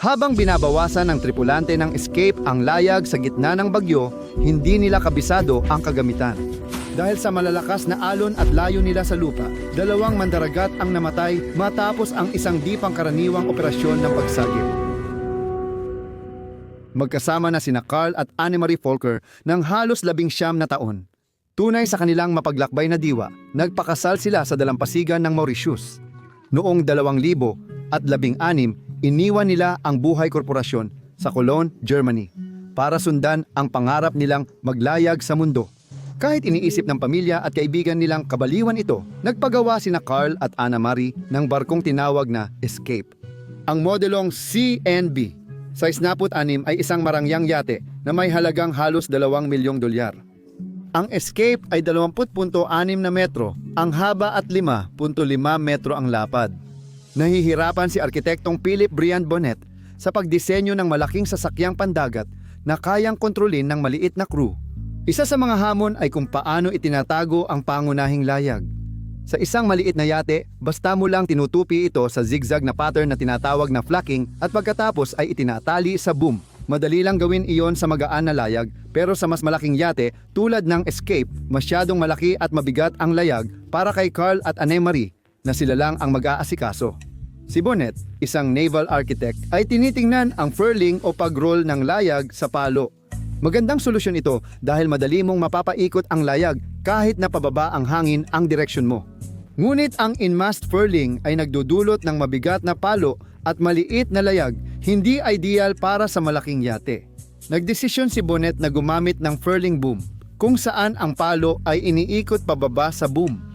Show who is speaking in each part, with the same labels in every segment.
Speaker 1: Habang binabawasan ng tripulante ng escape ang layag sa gitna ng bagyo, hindi nila kabisado ang kagamitan. Dahil sa malalakas na alon at layo nila sa lupa, dalawang mandaragat ang namatay matapos ang isang di pangkaraniwang operasyon ng pagsagip. Magkasama na sina Carl at Annemarie Folker ng halos labing siyam na taon. Tunay sa kanilang mapaglakbay na diwa, nagpakasal sila sa dalampasigan ng Mauritius. Noong 2000 at labing anim, iniwan nila ang buhay korporasyon sa Cologne, Germany para sundan ang pangarap nilang maglayag sa mundo. Kahit iniisip ng pamilya at kaibigan nilang kabaliwan ito, nagpagawa sina Carl at Anna Marie ng barkong tinawag na Escape. Ang modelong CNB sa 66 ay isang marangyang yate na may halagang halos 2 milyong dolyar. Ang Escape ay 20.6 na metro, ang haba at 5.5 metro ang lapad. Nahihirapan si arkitektong Philip Brian Bonnet sa pagdisenyo ng malaking sasakyang pandagat na kayang kontrolin ng maliit na crew. Isa sa mga hamon ay kung paano itinatago ang pangunahing layag. Sa isang maliit na yate, basta mo lang tinutupi ito sa zigzag na pattern na tinatawag na flacking at pagkatapos ay itinatali sa boom. Madali lang gawin iyon sa magaan na layag pero sa mas malaking yate tulad ng Escape, masyadong malaki at mabigat ang layag para kay Carl at Annemarie na sila lang ang mag-aasikaso. Si Bonnet, isang naval architect, ay tinitingnan ang furling o pag-roll ng layag sa palo. Magandang solusyon ito dahil madali mong mapapaikot ang layag kahit na pababa ang hangin ang direksyon mo. Ngunit ang in-mast furling ay nagdudulot ng mabigat na palo at maliit na layag, hindi ideal para sa malaking yate. Nagdesisyon si Bonnet na gumamit ng furling boom, kung saan ang palo ay iniikot pababa sa boom.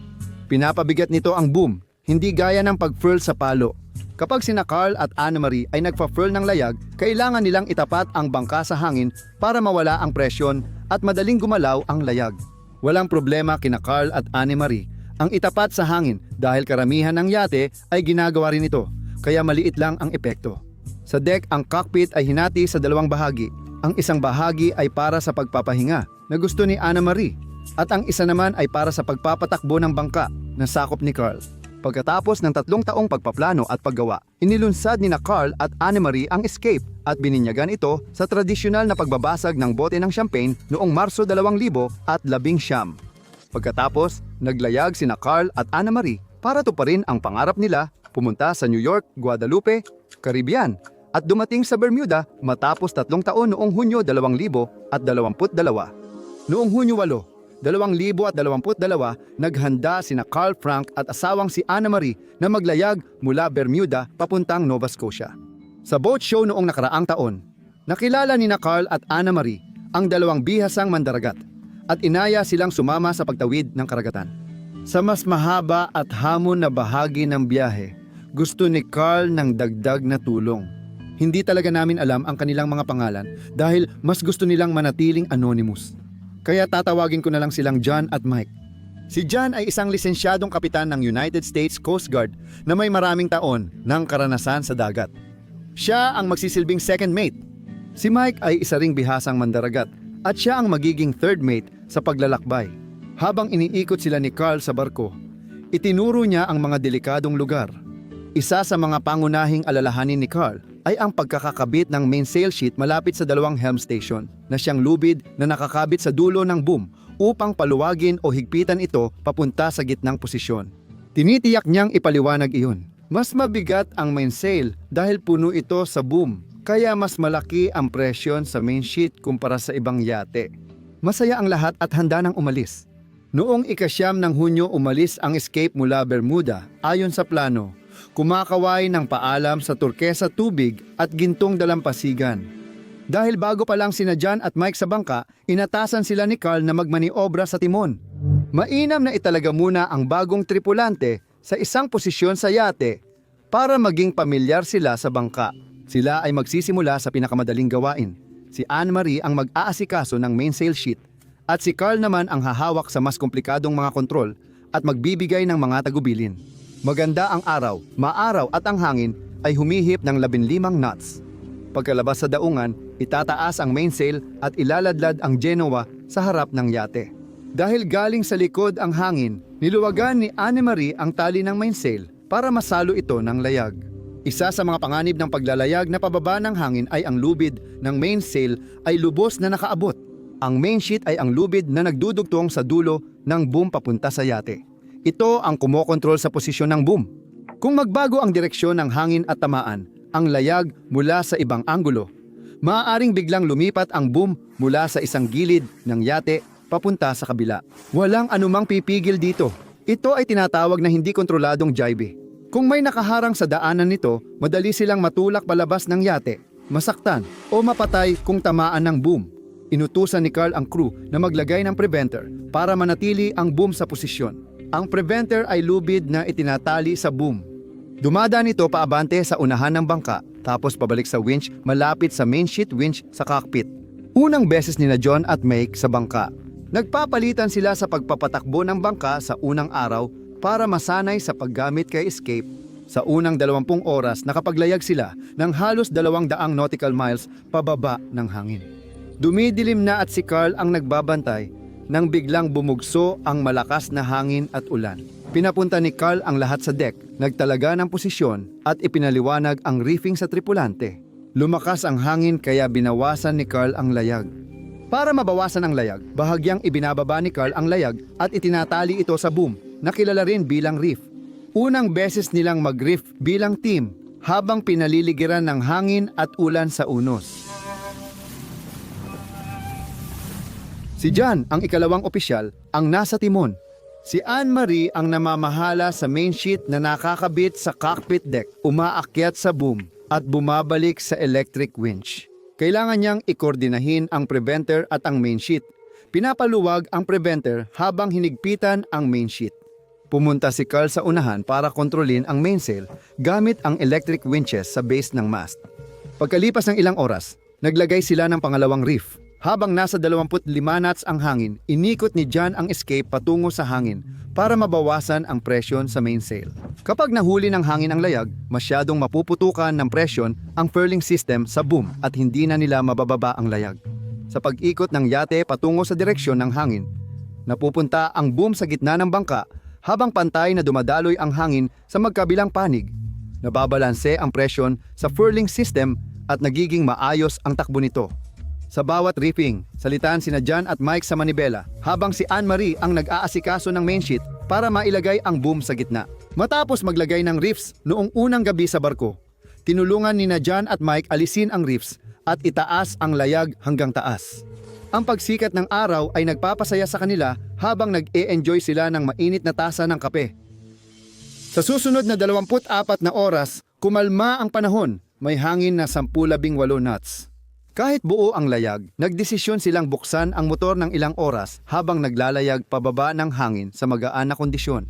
Speaker 1: Pinapabigat nito ang boom, hindi gaya ng pag-furl sa palo. Kapag sina Carl at Annemarie ay nagpa-furl ng layag, kailangan nilang itapat ang bangka sa hangin para mawala ang presyon at madaling gumalaw ang layag. Walang problema kina Carl at Annemarie ang itapat sa hangin dahil karamihan ng yate ay ginagawa rin ito, kaya maliit lang ang epekto. Sa deck, ang cockpit ay hinati sa dalawang bahagi. Ang isang bahagi ay para sa pagpapahinga na gusto ni Annemarie at ang isa naman ay para sa pagpapatakbo ng bangka na sakop ni Carl. Pagkatapos ng tatlong taong pagpaplano at paggawa, inilunsad ni na Carl at Annemarie ang escape at bininyagan ito sa tradisyonal na pagbabasag ng bote ng champagne noong Marso 2000 at labing siyam. Pagkatapos, naglayag sina Carl at Annemarie para tuparin ang pangarap nila pumunta sa New York, Guadalupe, Caribbean at dumating sa Bermuda matapos tatlong taon noong Hunyo 2022. Noong Hunyo 8, 2022, naghanda sina Carl Frank at asawang si Anna Marie na maglayag mula Bermuda papuntang Nova Scotia. Sa boat show noong nakaraang taon, nakilala ni na Carl at Anna Marie ang dalawang bihasang mandaragat at inaya silang sumama sa pagtawid ng karagatan. Sa mas mahaba at hamon na bahagi ng biyahe, gusto ni Carl ng dagdag na tulong. Hindi talaga namin alam ang kanilang mga pangalan dahil mas gusto nilang manatiling anonymous. Kaya tatawagin ko na lang silang John at Mike. Si John ay isang lisensyadong kapitan ng United States Coast Guard na may maraming taon ng karanasan sa dagat. Siya ang magsisilbing second mate. Si Mike ay isa ring bihasang mandaragat at siya ang magiging third mate sa paglalakbay. Habang iniikot sila ni Carl sa barko, itinuro niya ang mga delikadong lugar. Isa sa mga pangunahing alalahanin ni Carl ay ang pagkakakabit ng mainsail sheet malapit sa dalawang helm station na siyang lubid na nakakabit sa dulo ng boom upang paluwagin o higpitan ito papunta sa gitnang posisyon. Tinitiyak niyang ipaliwanag iyon. Mas mabigat ang mainsail dahil puno ito sa boom, kaya mas malaki ang presyon sa main sheet kumpara sa ibang yate. Masaya ang lahat at handa nang umalis. Noong ikasyam ng Hunyo umalis ang escape mula Bermuda ayon sa plano kumakaway ng paalam sa turkesa tubig at gintong dalampasigan. Dahil bago pa lang sina John at Mike sa bangka, inatasan sila ni Carl na magmaniobra sa timon. Mainam na italaga muna ang bagong tripulante sa isang posisyon sa yate para maging pamilyar sila sa bangka. Sila ay magsisimula sa pinakamadaling gawain. Si Anne-Marie ang mag-aasikaso ng mainsail sheet at si Carl naman ang hahawak sa mas komplikadong mga kontrol at magbibigay ng mga tagubilin. Maganda ang araw, maaraw at ang hangin ay humihip ng 15 knots. Pagkalabas sa daungan, itataas ang mainsail at ilaladlad ang Genoa sa harap ng yate. Dahil galing sa likod ang hangin, niluwagan ni Anne-Marie ang tali ng mainsail para masalo ito ng layag. Isa sa mga panganib ng paglalayag na pababa ng hangin ay ang lubid ng mainsail ay lubos na nakaabot. Ang main sheet ay ang lubid na nagdudugtong sa dulo ng boom papunta sa yate. Ito ang kumokontrol sa posisyon ng boom. Kung magbago ang direksyon ng hangin at tamaan, ang layag mula sa ibang anggulo, maaaring biglang lumipat ang boom mula sa isang gilid ng yate papunta sa kabila. Walang anumang pipigil dito. Ito ay tinatawag na hindi kontroladong jibe. Kung may nakaharang sa daanan nito, madali silang matulak palabas ng yate, masaktan o mapatay kung tamaan ng boom. Inutusan ni Carl ang crew na maglagay ng preventer para manatili ang boom sa posisyon. Ang preventer ay lubid na itinatali sa boom. Dumadaan ito paabante sa unahan ng bangka tapos pabalik sa winch malapit sa main sheet winch sa cockpit. Unang beses ni na John at Make sa bangka. Nagpapalitan sila sa pagpapatakbo ng bangka sa unang araw para masanay sa paggamit kay Escape. Sa unang 20 oras nakapaglayag sila ng halos 200 nautical miles pababa ng hangin. Dumidilim na at si Carl ang nagbabantay nang biglang bumugso ang malakas na hangin at ulan. Pinapunta ni Carl ang lahat sa deck, nagtalaga ng posisyon at ipinaliwanag ang reefing sa tripulante. Lumakas ang hangin kaya binawasan ni Carl ang layag. Para mabawasan ang layag, bahagyang ibinababa ni Carl ang layag at itinatali ito sa boom, na kilala rin bilang reef. Unang beses nilang mag-reef bilang team habang pinaliligiran ng hangin at ulan sa unos. Si John, ang ikalawang opisyal, ang nasa timon. Si Anne-Marie ang namamahala sa main sheet na nakakabit sa cockpit deck, umaakyat sa boom at bumabalik sa electric winch. Kailangan niyang ikordinahin ang preventer at ang main sheet. Pinapaluwag ang preventer habang hinigpitan ang main sheet. Pumunta si Carl sa unahan para kontrolin ang mainsail gamit ang electric winches sa base ng mast. Pagkalipas ng ilang oras, naglagay sila ng pangalawang reef. Habang nasa 25 knots ang hangin, inikot ni John ang escape patungo sa hangin para mabawasan ang presyon sa mainsail. Kapag nahuli ng hangin ang layag, masyadong mapuputukan ng presyon ang furling system sa boom at hindi na nila mabababa ang layag. Sa pag-ikot ng yate patungo sa direksyon ng hangin, napupunta ang boom sa gitna ng bangka habang pantay na dumadaloy ang hangin sa magkabilang panig. Nababalanse ang presyon sa furling system at nagiging maayos ang takbo nito. Sa bawat reefing, salitaan sina John at Mike sa manibela habang si Anne-Marie ang nag-aasikaso ng main sheet para mailagay ang boom sa gitna. Matapos maglagay ng reefs noong unang gabi sa barko, tinulungan ni na John at Mike alisin ang reefs at itaas ang layag hanggang taas. Ang pagsikat ng araw ay nagpapasaya sa kanila habang nag-e-enjoy sila ng mainit na tasa ng kape. Sa susunod na 24 na oras, kumalma ang panahon, may hangin na 10-18 knots. Kahit buo ang layag, nagdesisyon silang buksan ang motor ng ilang oras habang naglalayag pababa ng hangin sa magaan na kondisyon.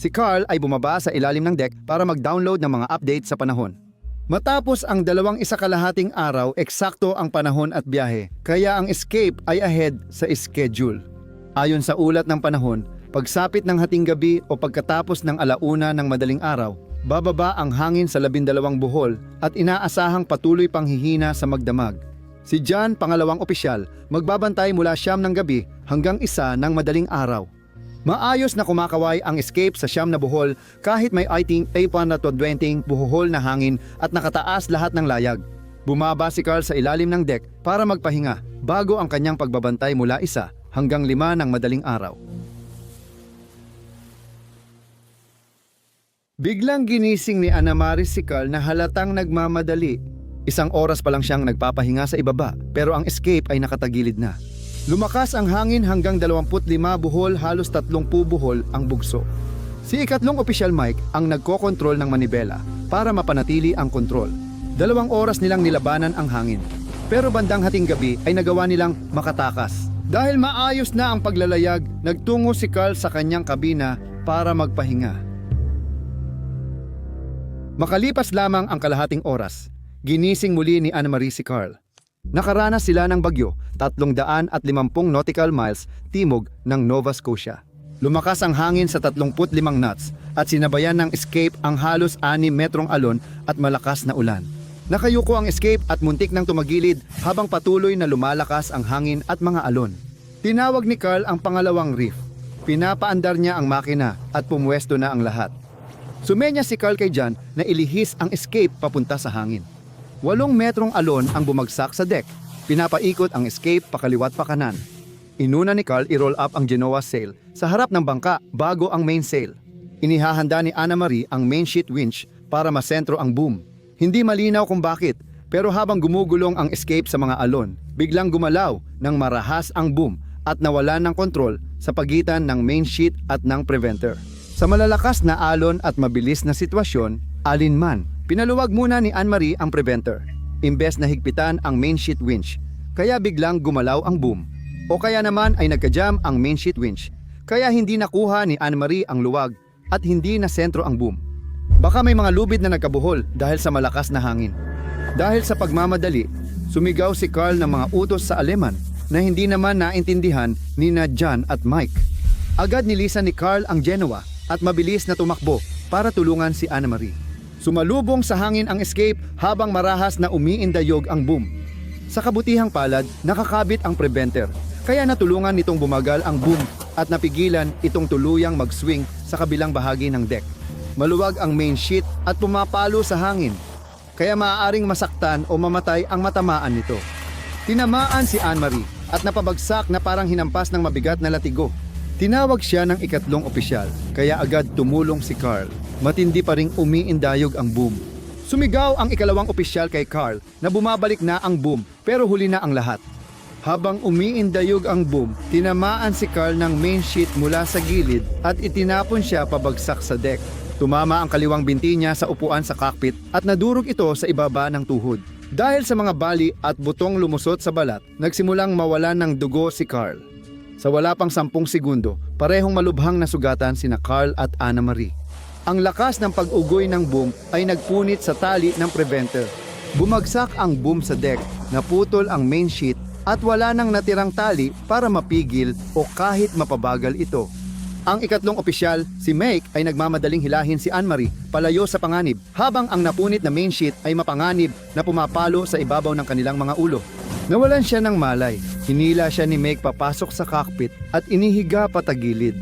Speaker 1: Si Carl ay bumaba sa ilalim ng deck para mag-download ng mga update sa panahon. Matapos ang dalawang isa kalahating araw, eksakto ang panahon at biyahe, kaya ang escape ay ahead sa schedule. Ayon sa ulat ng panahon, pagsapit ng hating gabi o pagkatapos ng alauna ng madaling araw, bababa ang hangin sa labindalawang buhol at inaasahang patuloy pang hihina sa magdamag. Si John, pangalawang opisyal, magbabantay mula siyam ng gabi hanggang isa ng madaling araw. Maayos na kumakaway ang escape sa siyam na buhol kahit may aiting 820 buhol na hangin at nakataas lahat ng layag. Bumaba si Carl sa ilalim ng deck para magpahinga bago ang kanyang pagbabantay mula isa hanggang lima ng madaling araw. Biglang ginising ni Ana Maris si Carl na halatang nagmamadali. Isang oras pa lang siyang nagpapahinga sa ibaba pero ang escape ay nakatagilid na. Lumakas ang hangin hanggang 25 buhol halos 30 buhol ang bugso. Si ikatlong opisyal Mike ang nagkokontrol ng manibela para mapanatili ang kontrol. Dalawang oras nilang nilabanan ang hangin. Pero bandang hating gabi ay nagawa nilang makatakas. Dahil maayos na ang paglalayag, nagtungo si Carl sa kanyang kabina para magpahinga. Makalipas lamang ang kalahating oras, ginising muli ni Anne-Marie si Carl. Nakaranas sila ng bagyo, 350 nautical miles timog ng Nova Scotia. Lumakas ang hangin sa 35 knots at sinabayan ng escape ang halos 6 metrong alon at malakas na ulan. Nakayuko ang escape at muntik nang tumagilid habang patuloy na lumalakas ang hangin at mga alon. Tinawag ni Carl ang pangalawang reef. Pinapaandar niya ang makina at pumwesto na ang lahat. Sumenya si Carl kay John na ilihis ang escape papunta sa hangin. Walong metrong alon ang bumagsak sa deck. Pinapaikot ang escape pakaliwat pa kanan. Inuna ni Carl i-roll up ang Genoa sail sa harap ng bangka bago ang main sail. Inihahanda ni Anna Marie ang main sheet winch para masentro ang boom. Hindi malinaw kung bakit, pero habang gumugulong ang escape sa mga alon, biglang gumalaw ng marahas ang boom at nawala ng kontrol sa pagitan ng main sheet at ng preventer. Sa malalakas na alon at mabilis na sitwasyon, alinman, pinaluwag muna ni Anne-Marie ang preventer. Imbes na higpitan ang main sheet winch, kaya biglang gumalaw ang boom. O kaya naman ay nagka-jam ang main sheet winch, kaya hindi nakuha ni Anne-Marie ang luwag at hindi na sentro ang boom. Baka may mga lubid na nagkabuhol dahil sa malakas na hangin. Dahil sa pagmamadali, sumigaw si Carl ng mga utos sa Aleman na hindi naman naintindihan ni na John at Mike. Agad nilisan ni Carl ang Genoa at mabilis na tumakbo para tulungan si Anna-Marie. Sumalubong sa hangin ang escape habang marahas na umiindayog ang boom. Sa kabutihang palad, nakakabit ang preventer, kaya natulungan nitong bumagal ang boom at napigilan itong tuluyang mag-swing sa kabilang bahagi ng deck. Maluwag ang main sheet at pumapalo sa hangin, kaya maaaring masaktan o mamatay ang matamaan nito. Tinamaan si Anne-Marie at napabagsak na parang hinampas ng mabigat na latigo. Tinawag siya ng ikatlong opisyal, kaya agad tumulong si Carl. Matindi pa ring umiindayog ang boom. Sumigaw ang ikalawang opisyal kay Carl na bumabalik na ang boom pero huli na ang lahat. Habang umiindayog ang boom, tinamaan si Carl ng main sheet mula sa gilid at itinapon siya pabagsak sa deck. Tumama ang kaliwang binti niya sa upuan sa cockpit at nadurog ito sa ibaba ng tuhod. Dahil sa mga bali at butong lumusot sa balat, nagsimulang mawalan ng dugo si Carl. Sa wala pang sampung segundo, parehong malubhang nasugatan sina Carl at Anna Marie. Ang lakas ng pag-ugoy ng boom ay nagpunit sa tali ng preventer. Bumagsak ang boom sa deck, naputol ang main sheet at wala nang natirang tali para mapigil o kahit mapabagal ito. Ang ikatlong opisyal, si Make, ay nagmamadaling hilahin si Anne-Marie palayo sa panganib, habang ang napunit na main sheet ay mapanganib na pumapalo sa ibabaw ng kanilang mga ulo. Nawalan siya ng malay, hinila siya ni Make papasok sa cockpit at inihiga patagilid.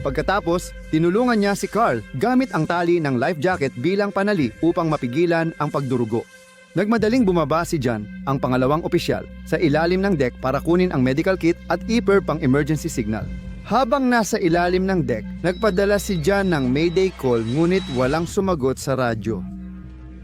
Speaker 1: Pagkatapos, tinulungan niya si Carl gamit ang tali ng life jacket bilang panali upang mapigilan ang pagdurugo. Nagmadaling bumaba si John, ang pangalawang opisyal, sa ilalim ng deck para kunin ang medical kit at iper pang emergency signal. Habang nasa ilalim ng deck, nagpadala si John ng mayday call ngunit walang sumagot sa radyo.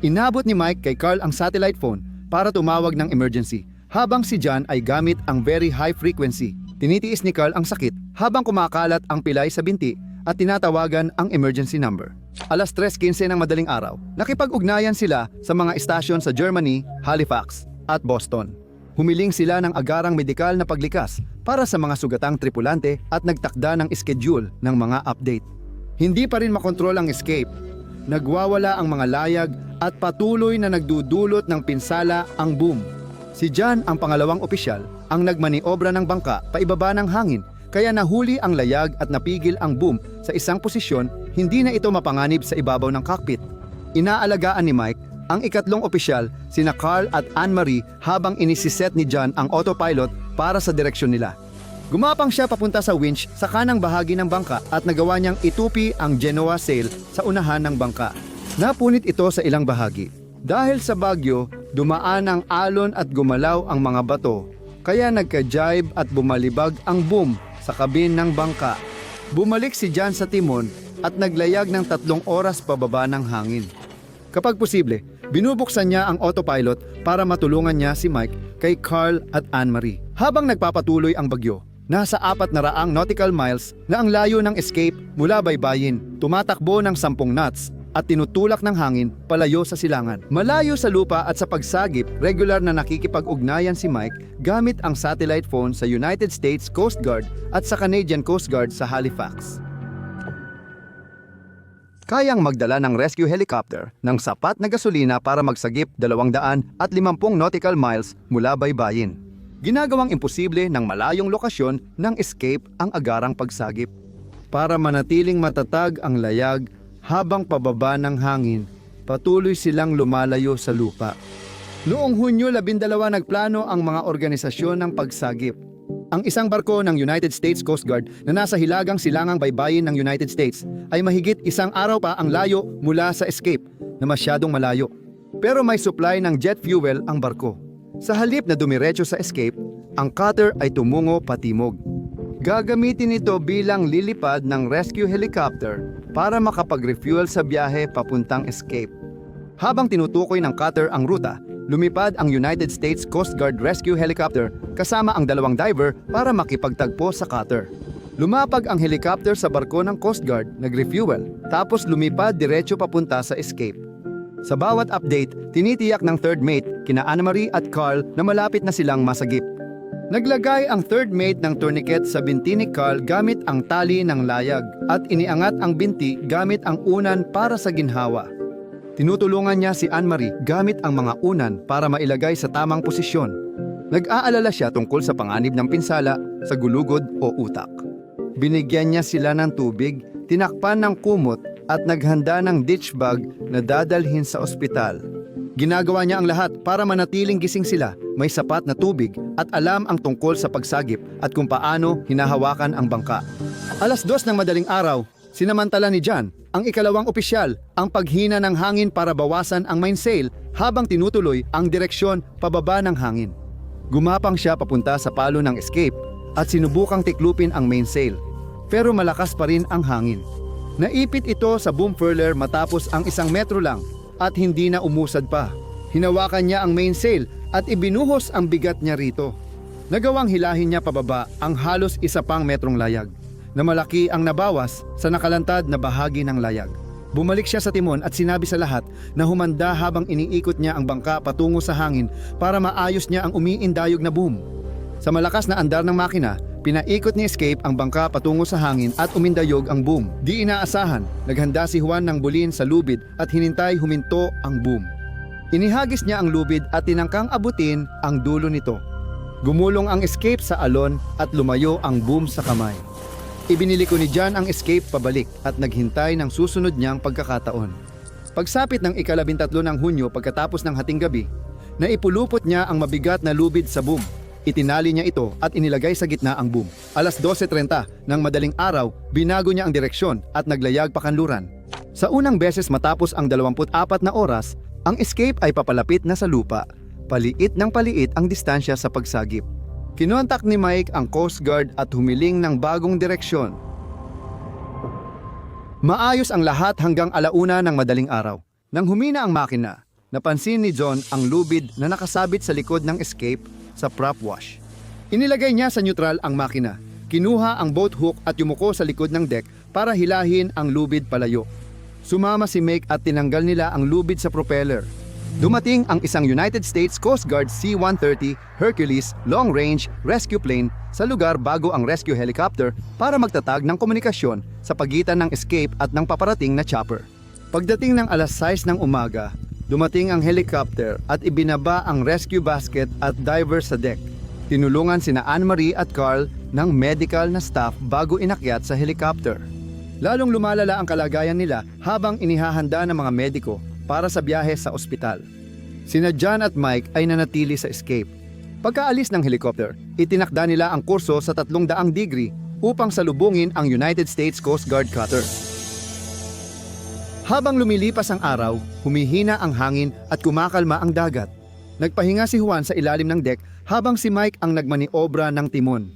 Speaker 1: Inabot ni Mike kay Carl ang satellite phone para tumawag ng emergency, habang si John ay gamit ang very high frequency. Tinitiis ni Carl ang sakit habang kumakalat ang pilay sa binti at tinatawagan ang emergency number. Alas 3.15 ng madaling araw, nakipag-ugnayan sila sa mga istasyon sa Germany, Halifax at Boston. Humiling sila ng agarang medikal na paglikas para sa mga sugatang tripulante at nagtakda ng schedule ng mga update. Hindi pa rin makontrol ang escape. Nagwawala ang mga layag at patuloy na nagdudulot ng pinsala ang boom. Si John, ang pangalawang opisyal, ang nagmaniobra ng bangka paibaba ng hangin kaya nahuli ang layag at napigil ang boom sa isang posisyon hindi na ito mapanganib sa ibabaw ng cockpit. Inaalagaan ni Mike ang ikatlong opisyal, sina Carl at Anne-Marie habang inisiset ni John ang autopilot para sa direksyon nila. Gumapang siya papunta sa winch sa kanang bahagi ng bangka at nagawa niyang itupi ang Genoa sail sa unahan ng bangka. Napunit ito sa ilang bahagi. Dahil sa bagyo, dumaan ang alon at gumalaw ang mga bato, kaya nagka-jibe at bumalibag ang boom sa kabin ng bangka. Bumalik si John sa timon at naglayag ng tatlong oras pababa ng hangin. Kapag posible, binubuksan niya ang autopilot para matulungan niya si Mike kay Carl at Anne-Marie. Habang nagpapatuloy ang bagyo, nasa apat na raang nautical miles na ang layo ng escape mula baybayin, tumatakbo ng sampung knots at tinutulak ng hangin palayo sa silangan. Malayo sa lupa at sa pagsagip, regular na nakikipag-ugnayan si Mike gamit ang satellite phone sa United States Coast Guard at sa Canadian Coast Guard sa Halifax. Kayang magdala ng rescue helicopter ng sapat na gasolina para magsagip 250 nautical miles mula baybayin. Ginagawang imposible ng malayong lokasyon ng escape ang agarang pagsagip. Para manatiling matatag ang layag habang pababa ng hangin, patuloy silang lumalayo sa lupa. Noong Hunyo 12 nagplano ang mga organisasyon ng pagsagip. Ang isang barko ng United States Coast Guard na nasa hilagang silangang baybayin ng United States ay mahigit isang araw pa ang layo mula sa escape na masyadong malayo. Pero may supply ng jet fuel ang barko. Sa halip na dumiretso sa escape, ang cutter ay tumungo patimog. Gagamitin ito bilang lilipad ng rescue helicopter para makapag-refuel sa biyahe papuntang escape. Habang tinutukoy ng cutter ang ruta, lumipad ang United States Coast Guard Rescue Helicopter kasama ang dalawang diver para makipagtagpo sa cutter. Lumapag ang helicopter sa barko ng Coast Guard, nag-refuel, tapos lumipad diretso papunta sa escape. Sa bawat update, tinitiyak ng third mate, kina Annemarie at Carl na malapit na silang masagip. Naglagay ang third mate ng tourniquet sa binti ni Carl gamit ang tali ng layag at iniangat ang binti gamit ang unan para sa ginhawa. Tinutulungan niya si Anne-Marie gamit ang mga unan para mailagay sa tamang posisyon. Nag-aalala siya tungkol sa panganib ng pinsala sa gulugod o utak. Binigyan niya sila ng tubig, tinakpan ng kumot at naghanda ng ditch bag na dadalhin sa ospital. Ginagawa niya ang lahat para manatiling gising sila, may sapat na tubig at alam ang tungkol sa pagsagip at kung paano hinahawakan ang bangka. Alas dos ng madaling araw, sinamantala ni John, ang ikalawang opisyal, ang paghina ng hangin para bawasan ang mainsail habang tinutuloy ang direksyon pababa ng hangin. Gumapang siya papunta sa palo ng escape at sinubukang tiklupin ang mainsail. Pero malakas pa rin ang hangin. Naipit ito sa boom furler matapos ang isang metro lang at hindi na umusad pa. Hinawakan niya ang mainsail at ibinuhos ang bigat niya rito. Nagawang hilahin niya pababa ang halos isa pang metrong layag na malaki ang nabawas sa nakalantad na bahagi ng layag. Bumalik siya sa timon at sinabi sa lahat na humanda habang iniikot niya ang bangka patungo sa hangin para maayos niya ang umiindayog na boom. Sa malakas na andar ng makina, pinaikot ni Escape ang bangka patungo sa hangin at umindayog ang boom. Di inaasahan, naghanda si Juan ng bulin sa lubid at hinintay huminto ang boom. Inihagis niya ang lubid at tinangkang abutin ang dulo nito. Gumulong ang escape sa alon at lumayo ang boom sa kamay. Ibinili ko ni John ang escape pabalik at naghintay ng susunod niyang pagkakataon. Pagsapit ng ikalabintatlo ng Hunyo pagkatapos ng hating gabi, naipulupot niya ang mabigat na lubid sa boom. Itinali niya ito at inilagay sa gitna ang boom. Alas 12.30 ng madaling araw, binago niya ang direksyon at naglayag pakanluran. Sa unang beses matapos ang 24 na oras, ang escape ay papalapit na sa lupa. Paliit ng paliit ang distansya sa pagsagip. Kinontak ni Mike ang Coast Guard at humiling ng bagong direksyon. Maayos ang lahat hanggang alauna ng madaling araw. Nang humina ang makina, napansin ni John ang lubid na nakasabit sa likod ng escape sa prop wash. Inilagay niya sa neutral ang makina, kinuha ang boat hook at yumuko sa likod ng deck para hilahin ang lubid palayo. Sumama si Mike at tinanggal nila ang lubid sa propeller. Dumating ang isang United States Coast Guard C-130 Hercules Long Range Rescue Plane sa lugar bago ang rescue helicopter para magtatag ng komunikasyon sa pagitan ng escape at ng paparating na chopper. Pagdating ng alas 6 ng umaga, dumating ang helicopter at ibinaba ang rescue basket at diver sa deck. Tinulungan sina Anne-Marie at Carl ng medical na staff bago inakyat sa helicopter. Lalong lumalala ang kalagayan nila habang inihahanda ng mga mediko para sa biyahe sa ospital. Sina John at Mike ay nanatili sa escape. Pagkaalis ng helicopter, itinakda nila ang kurso sa 300 degree upang salubungin ang United States Coast Guard cutter. Habang lumilipas ang araw, humihina ang hangin at kumakalma ang dagat. Nagpahinga si Juan sa ilalim ng deck habang si Mike ang nagmaniobra ng timon.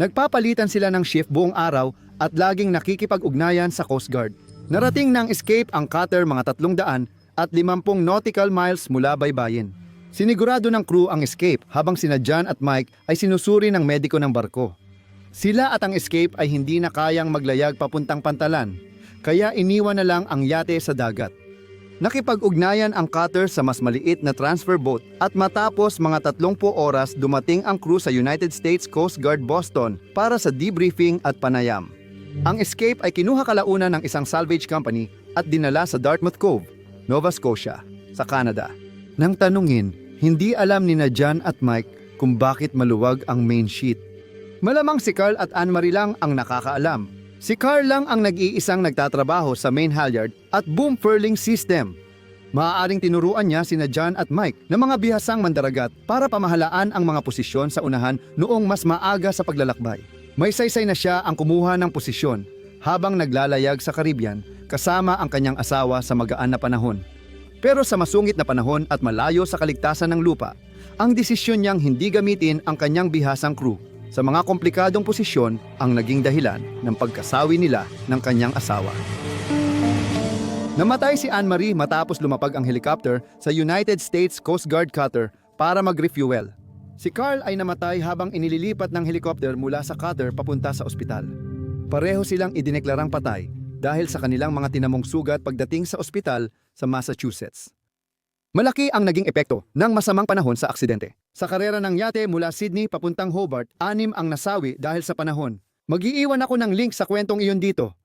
Speaker 1: Nagpapalitan sila ng shift buong araw at laging nakikipag-ugnayan sa Coast Guard. Narating ng escape ang cutter mga 300 at 50 nautical miles mula baybayin. Sinigurado ng crew ang escape habang sina John at Mike ay sinusuri ng mediko ng barko. Sila at ang escape ay hindi na kayang maglayag papuntang pantalan, kaya iniwan na lang ang yate sa dagat. Nakipag-ugnayan ang cutter sa mas maliit na transfer boat at matapos mga 30 oras dumating ang crew sa United States Coast Guard Boston para sa debriefing at panayam. Ang escape ay kinuha kalauna ng isang salvage company at dinala sa Dartmouth Cove, Nova Scotia, sa Canada. Nang tanungin, hindi alam ni na John at Mike kung bakit maluwag ang main sheet. Malamang si Carl at Anne-Marie lang ang nakakaalam. Si Carl lang ang nag-iisang nagtatrabaho sa main halyard at boom furling system. Maaaring tinuruan niya sina John at Mike na mga bihasang mandaragat para pamahalaan ang mga posisyon sa unahan noong mas maaga sa paglalakbay. May saysay na siya ang kumuha ng posisyon habang naglalayag sa Caribbean kasama ang kanyang asawa sa magaan na panahon. Pero sa masungit na panahon at malayo sa kaligtasan ng lupa, ang desisyon niyang hindi gamitin ang kanyang bihasang crew sa mga komplikadong posisyon ang naging dahilan ng pagkasawi nila ng kanyang asawa. Namatay si Anne-Marie matapos lumapag ang helicopter sa United States Coast Guard cutter para mag-refuel. Si Carl ay namatay habang inililipat ng helicopter mula sa cutter papunta sa ospital. Pareho silang idineklarang patay dahil sa kanilang mga tinamong sugat pagdating sa ospital sa Massachusetts. Malaki ang naging epekto ng masamang panahon sa aksidente. Sa karera ng yate mula Sydney papuntang Hobart, anim ang nasawi dahil sa panahon. Mag-iiwan ako ng link sa kwentong iyon dito